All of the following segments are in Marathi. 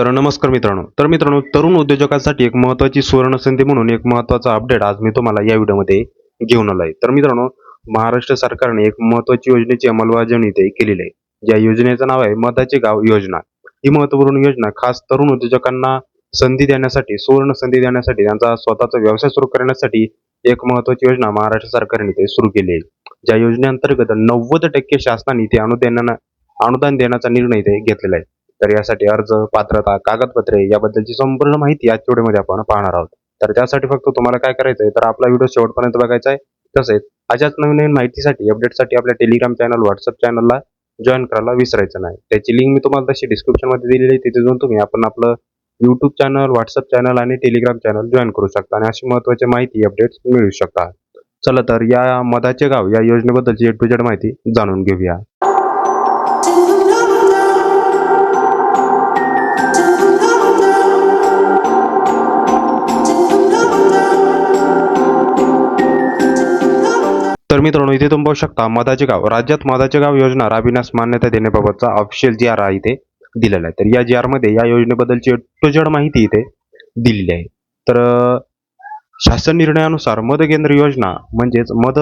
तर नमस्कार मित्रांनो. तर मित्रांनो तरुण उद्योजकांसाठी एक महत्त्वाची सुवर्ण संधी म्हणून एक महत्त्वाचा अपडेट आज मी तुम्हाला या व्हिडिओमध्ये घेऊन आलो आहे तर मित्रांनो महाराष्ट्र सरकारने एक महत्त्वाची योजनेची अंमलबजावणी इथे केलेली आहे. या योजनेचं नाव आहे मताचे गाव योजना. ही महत्त्वपूर्ण योजना खास तरुण उद्योजकांना संधी देण्यासाठी सुवर्ण संधी देण्यासाठी त्यांचा स्वतःचा व्यवसाय सुरू करण्यासाठी एक महत्त्वाची योजना महाराष्ट्र सरकारने इथे सुरू केली आहे. ज्या योजनेअंतर्गत नव्वद टक्के शासनाने इथे अनुदान अनुदान देण्याचा निर्णय इथे घेतलेला आहे. तर यासाठी अर्ज पात्रता कागदपत्रे याबद्दलची संपूर्ण माहिती या व्हिडिओमध्ये आपण पाहणार आहोत. तर त्यासाठी फक्त तुम्हाला काय करायचं आहे तर आपला व्हिडिओ शेवटपर्यंत बघायचा आहे. तसेच अशाच नवीन नवीन माहितीसाठी अपडेटसाठी आपल्या टेलिग्राम चॅनल व्हॉट्सअप चॅनलला जॉईन करायला विसरायचं नाही. त्याची लिंक मी तुम्हाला तशी डिस्क्रिप्शनमध्ये दिलेली आहे तिथे जाऊन तुम्ही आपण आपलं यूट्यूब चॅनल व्हॉट्सअप चॅनल आणि टेलिग्राम चॅनल जॉईन करू शकता आणि अशी महत्त्वाची माहिती अपडेट्स मिळू शकता चला तर या मधाचे गाव या योजनेबद्दलची ए टू जेड माहिती जाणून घेऊया. तर मित्रांनो इथे तुम्ही पाहू शकता मधाचे गाव. राज्यात मधाचे गाव योजना राबविण्यास मान्यता देण्याबाबतचा ऑफिशियल जी आर आहे इथे दिलेला आहे. तर या जी आरमध्ये या योजनेबद्दलची टू जेड माहिती इथे दिलेली आहे. तर शासन निर्णयानुसार मध केंद्र योजना म्हणजेच मध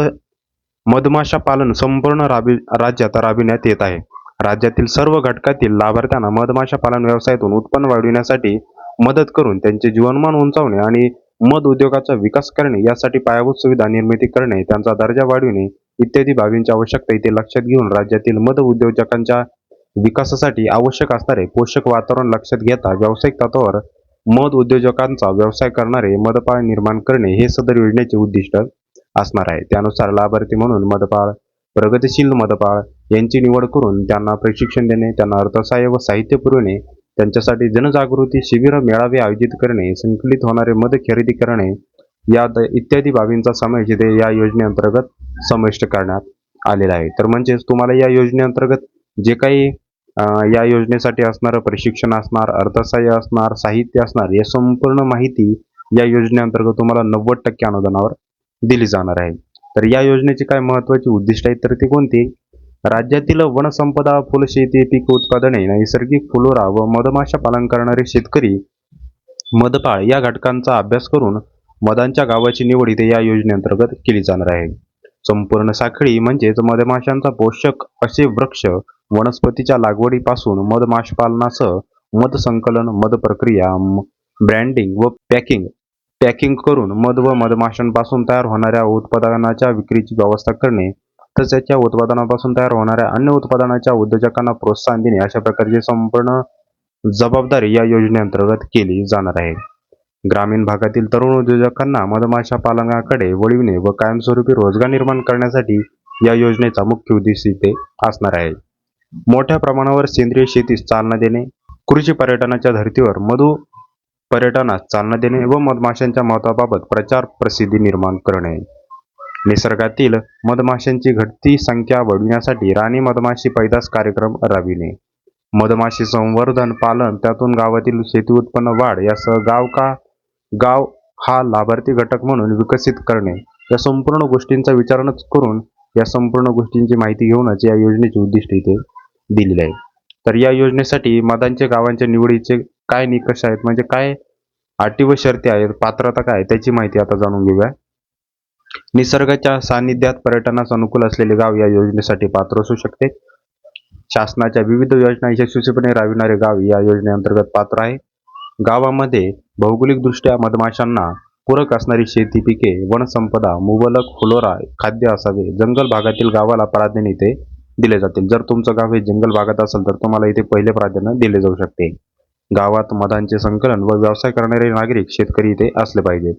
मधमाशा पालन संपूर्ण राबी राज्यात राबविण्यात येत आहे. राज्यातील सर्व घटकातील लाभार्थ्यांना मधमाशा पालन व्यवसायातून उत्पन्न वाढविण्यासाठी मदत करून त्यांचे जीवनमान उंचावणे आणि मध उद्योगाचा विकास करणे यासाठी पायाभूत सुविधा निर्मिती करणे त्यांचा दर्जा वाढविणे इत्यादी बाबींची आवश्यकता इथे लक्षात घेऊन राज्यातील मध उद्योजकांच्या विकासासाठी आवश्यक असणारे पोषक वातावरण लक्षात घेता व्यावसायिक तत्वावर मध उद्योजकांचा व्यवसाय करणारे मधपाळ निर्माण करणे हे सदर योजनेचे उद्दिष्ट असणार आहे. त्यानुसार लाभार्थी म्हणून मधपाळ प्रगतिशील मधपाळ यांची निवड करून त्यांना प्रशिक्षण देणे त्यांना अर्थसहाय्य व साहित्य पुरवणे त्यांच्यासाठी जनजागृती शिबिर मेळावे आयोजित करणे संकलित होणारे मध खरेदी करणे या द- इत्यादी बाबींचा समावेश इथे या योजनेअंतर्गत समाविष्ट करण्यात आलेला आहे. तर म्हणजेच तुम्हाला या योजनेअंतर्गत जे काही या योजनेसाठी असणारं प्रशिक्षण असणार अर्थसहाय्य असणार साहित्य असणार या संपूर्ण माहिती या योजनेअंतर्गत तुम्हाला नव्वद टक्के अनुदानावर दिली जाणार आहे. तर या योजनेची काय महत्वाची उद्दिष्ट आहेत तर ती कोणती? राज्यातील वनसंपदा फुलशेती पीक उत्पादने नैसर्गिक फुलोरा व मधमाशा पालन करणारे शेतकरी मधपाळ या घटकांचा अभ्यास करून मधांच्या गावाची निवड इथे या योजनेअंतर्गत केली जाणार आहे. संपूर्ण साखळी म्हणजेच मधमाशांचा पोषक असे वृक्ष वनस्पतीच्या लागवडीपासून मधमाश पालनासह मध संकलन मध प्रक्रिया ब्रँडिंग व पॅकिंग पॅकिंग करून मध व मधमाशांपासून तयार होणाऱ्या उत्पादनाच्या विक्रीची व्यवस्था करणे तसेच या उत्पादनापासून तयार होणाऱ्या अन्य उत्पादनाच्या उद्योजकांना प्रोत्साहन देणे अशा प्रकारची संपूर्ण जबाबदारी या योजनेअंतर्गत केली जाणार आहे. ग्रामीण भागातील तरुण उद्योजकांना मधमाशा पालनाकडे वळविणे व कायमस्वरूपी रोजगार निर्माण करण्यासाठी या योजनेचा मुख्य उद्देश इथे असणार आहे. मोठ्या प्रमाणावर सेंद्रिय शेतीस चालना देणे कृषी पर्यटनाच्या धर्तीवर मधु पर्यटनास चालना देणे व मधमाशांच्या महत्वाबाबत प्रचार प्रसिद्धी निर्माण करणे. निसर्गातील मधमाशांची घटती संख्या वाढविण्यासाठी राणी मधमाशी पैदास कार्यक्रम राबविणे. मधमाशी संवर्धन पालन त्यातून गावातील शेती उत्पन्न वाढ यासह गाव का गाव हा लाभार्थी घटक म्हणून विकसित करणे. या संपूर्ण गोष्टींचा विचारणच करून या संपूर्ण गोष्टींची माहिती घेऊनच या योजनेचे उद्दिष्ट इथे दिलेले आहे. तर या योजनेसाठी मदांच्या गावांच्या निवडीचे काय निकष आहेत? म्हणजे काय अटी व शर्ती आहेत? पात्रता काय त्याची माहिती आता जाणून घेऊया. निसर्गाच्या सानिध्यात पर्यटनास अनुकूल असलेले गाव या योजनेसाठी पात्र असू शकते. शासनाच्या विविध योजना यशस्वीपणे राबविणारे गाव या योजनेअंतर्गत पात्र आहे. गावामध्ये भौगोलिकदृष्ट्या मधमाशांना पूरक असणारी शेती पिके वनसंपदा मुबलक फुलोरा खाद्य असावे जंगल भागातील गावाला प्राधान्य इथे दिले जातील जर तुमचं गाव हे जंगल भागात असेल तर तुम्हाला इथे पहिले प्राधान्य दिले जाऊ शकते. गावात मधांचे संकलन व व्यवसाय करणारे नागरिक शेतकरी इथे असले पाहिजे.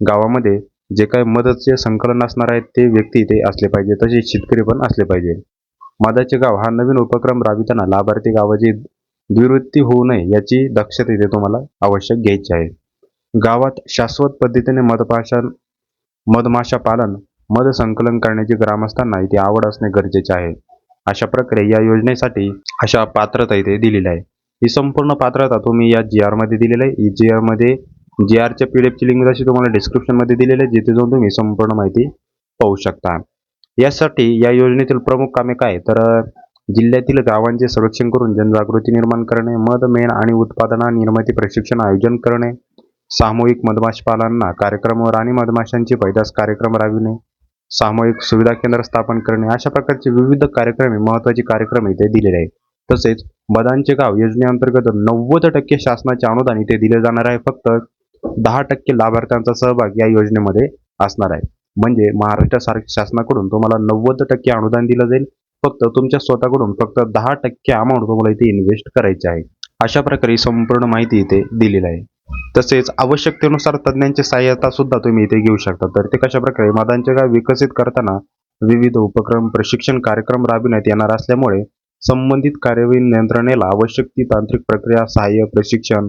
गावामध्ये जे काय मदतचे संकलन असणार आहेत ते व्यक्ती इथे असले पाहिजे तसेच शेतकरी पण असले पाहिजे. मधाचे गाव हा नवीन उपक्रम राबविताना लाभार्थी गावाची द्विवृत्ती होऊ नये याची दक्षता इथे तुम्हाला आवश्यक घ्यायची आहे. गावात शाश्वत पद्धतीने मधमाशा मधमाशा पालन मध संकलन करण्याची ग्रामस्थांना इथे आवड असणे गरजेचे आहे. अशा प्रकारे या योजनेसाठी अशा पात्रता इथे दिलेली आहे ही संपूर्ण पात्रता तुम्ही या जी आरमध्ये दिलेली आहे. जी आरमध्ये जी आरच्या पी डी एफची लिंक अशी तुम्हाला डिस्क्रिप्शनमध्ये दिलेली आहे जिथे जाऊन तुम्ही संपूर्ण माहिती पाहू शकता. यासाठी या योजनेतील प्रमुख कामे काय तर जिल्ह्यातील गावांचे संरक्षण करून जनजागृती निर्माण करणे मध मेण आणि उत्पादना निर्मिती प्रशिक्षण आयोजन करणे सामूहिक मधमाशपालांना कार्यक्रम व राणी मधमाशांची पैदास कार्यक्रम राबविणे सामूहिक सुविधा केंद्र स्थापन करणे अशा प्रकारचे विविध कार्यक्रम हे महत्त्वाचे कार्यक्रम इथे दिलेले आहेत. तसेच मदांचे गाव योजनेअंतर्गत नव्वद टक्के शासनाचे अनुदान इथे दिले जाणार आहे. फक्त दहा टक्के लाभार्थ्यांचा सहभाग या योजनेमध्ये असणार आहे. म्हणजे महाराष्ट्र शासनाकडून तुम्हाला नव्वद टक्के अनुदान दिलं जाईल. फक्त तुमच्या स्वतःकडून फक्त दहा टक्के अमाऊंट तुम्हाला इथे इन्व्हेस्ट करायची आहे. अशा प्रकारे संपूर्ण माहिती इथे दिलेली आहे. तसेच आवश्यकतेनुसार तज्ज्ञांची सहाय्यता सुद्धा तुम्ही इथे घेऊ शकता. तर ते कशा प्रकारे मदांचे गाव विकसित करताना विविध उपक्रम प्रशिक्षण कार्यक्रम राबविण्यात येणार असल्यामुळे संबंधित कार्यवाही यंत्रणेला आवश्यक ती तांत्रिक प्रक्रिया सहाय्य प्रशिक्षण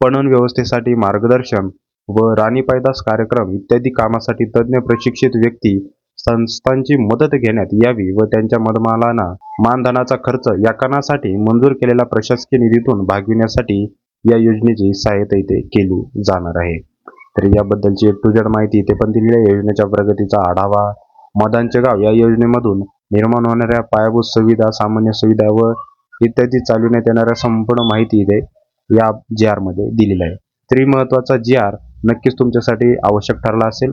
पणन व्यवस्थेसाठी मार्गदर्शन व राणी पायदास कार्यक्रम इत्यादी कामासाठी तज्ज्ञ प्रशिक्षित व्यक्ती संस्थांची मदत घेण्यात यावी व त्यांच्या मधमालांना मानधनाचा खर्च या कामासाठी मंजूर केलेल्या प्रशासकीय निधीतून भागविण्यासाठी या योजनेची सहायता इथे केली जाणार आहे. तर याबद्दलची टू जेड माहिती इथे पण दिलेली आहे. योजनेच्या प्रगतीचा आढावा मदांचे गाव या योजनेमधून निर्माण होणाऱ्या पायाभूत सुविधा सामान्य सुविधा व इत्यादी चालविण्यात येणाऱ्या संपूर्ण माहिती इथे या जी आरमध्ये दिलेलं आहे. तरी महत्त्वाचा जी आर नक्कीच तुमच्यासाठी आवश्यक ठरला असेल.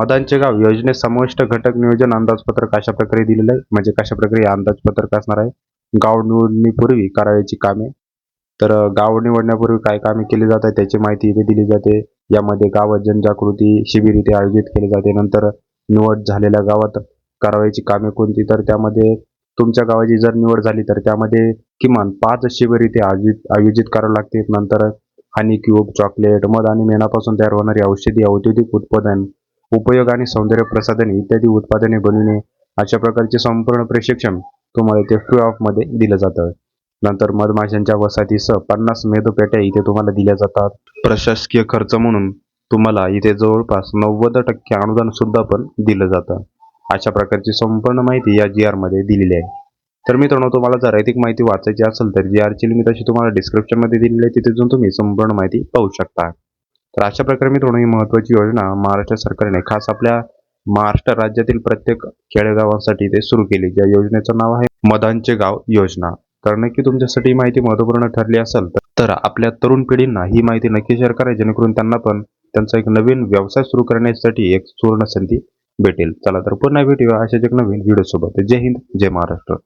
मदांचे गाव योजनेत समाविष्ट घटक नियोजन अंदाजपत्रक अशा प्रकारे दिलेलं आहे. म्हणजे कशा प्रकारे अंदाजपत्रक असणार आहे? गाव निवडणीपूर्वी करावयाची कामे. तर गाव निवडण्यापूर्वी काय कामे केली जातात त्याची माहिती इथे दिली जाते. यामध्ये गावात जनजागृती शिबिर इथे आयोजित केले जाते. नंतर निवड झालेल्या गावात करावयाची कामे कोणती? तर त्यामध्ये तुमच्या गावाची जर निवड झाली तर त्यामध्ये किमान पाच शिबिर इथे आयोजित आयोजित करावे लागतील. नंतर हनी क्यूब चॉकलेट मध आणि मेणापासून तयार होणारी औषधी औद्योगिक उत्पादन उपयोग आणि सौंदर्य प्रसाधने इत्यादी उत्पादने बनविणे अशा प्रकारचे संपूर्ण प्रशिक्षण तुम्हाला इथे फ्री ऑफमध्ये दिलं जातं. नंतर मधमाशांच्या वसाहतीसह पन्नास मेधपेट्या इथे तुम्हाला दिल्या जातात. प्रशासकीय खर्च म्हणून तुम्हाला इथे जवळपास नव्वद टक्के अनुदान सुद्धा पण दिलं जातं. अशा प्रकारची संपूर्ण माहिती या जी आरमध्ये दिलेली आहे. तर मित्रांनो तुम्हाला जर अधिक माहिती वाचायची असेल तर जी आरची लिंक अशी तुम्हाला डिस्क्रिप्शनमध्ये दिलेली आहे. तिथे जाऊन तुम्ही संपूर्ण माहिती पाहू शकता. तर अशा प्रकारे मित्रांनो ही महत्वाची योजना महाराष्ट्र सरकारने खास आपल्या महाराष्ट्र राज्यातील प्रत्येक खेडेगावांसाठी ते सुरू केली. ज्या योजनेचं नाव आहे मदांचे गाव योजना. तर नक्की तुमच्यासाठी माहिती महत्त्वपूर्ण ठरली असेल तर- तर आपल्या तरुण पिढींना ही माहिती नक्की शेअर करा. जेणेकरून त्यांना पण त्यांचा एक नवीन व्यवसाय सुरू करण्यासाठी एक सुवर्ण संधी भेटेल. चला तर पुन्हा भेटूया अशाच एक नवीन व्हिडिओ सोबत. जय हिंद जय महाराष्ट्र.